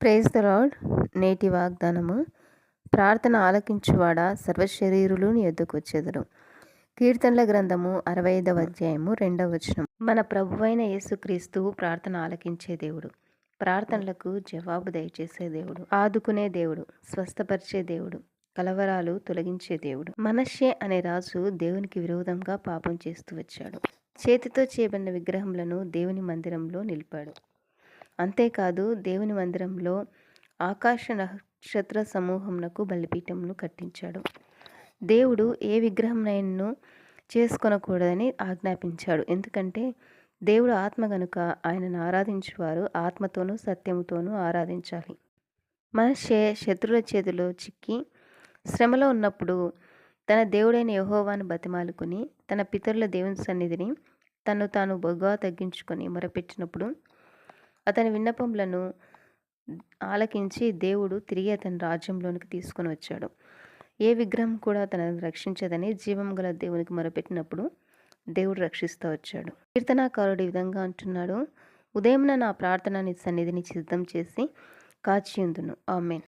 Praise the lord నేటి వాగ్దానము. ప్రార్థన ఆలకించువాడ సర్వశరీరులు నీ కీర్తనల గ్రంథము అరవై ఐదవ అధ్యాయము రెండవ వచనం. మన ప్రభువైన యేసుక్రీస్తు ప్రార్థన ఆలకించే దేవుడు. ప్రార్థనలకు జవాబు దయచేసే దేవుడు. ఆదుకునే దేవుడు. స్వస్థపరిచే దేవుడు. కలవరాలు తొలగించే దేవుడు. మనషే అనే రాజు దేవునికి విరోధంగా పాపం చేస్తూ వచ్చాడు. చేతితో చేయబడిన విగ్రహములను దేవుని మందిరంలో నిలిపాడు. అంతేకాదు దేవుని మందిరంలో ఆకాశ నక్షత్ర సమూహమునకు బలిపీఠమును కట్టించాడు. దేవుడు ఏ విగ్రహంనైనను చేసుకొనకూడదని ఆజ్ఞాపించాడు. ఎందుకంటే దేవుడు ఆత్మ గనుక ఆయనను ఆరాధించేవారు ఆత్మతోనూ సత్యముతోనూ ఆరాధించాలి. మనిషి శత్రుల చేతిలో చిక్కి శ్రమలో ఉన్నప్పుడు తన దేవుడైన యహోవాను బతిమాలుకుని తన పితరుల దేవుని సన్నిధిని తను తాను బొగ్గా తగ్గించుకొని మొరపెట్టినప్పుడు అతని విన్నపములను ఆలకించి దేవుడు తిరిగి అతని రాజ్యంలోనికి తీసుకొని వచ్చాడు. ఏ విగ్రహం కూడా తనని రక్షించదని జీవం గల దేవునికి మొరపెట్టినప్పుడు దేవుడు రక్షిస్తూ వచ్చాడు. కీర్తనాకారుడు ఈ విధంగా అంటున్నాడు ఉదయం నా ప్రార్థన సన్నిధిని సిద్ధం చేసి కాచియుందును. ఆమెన్.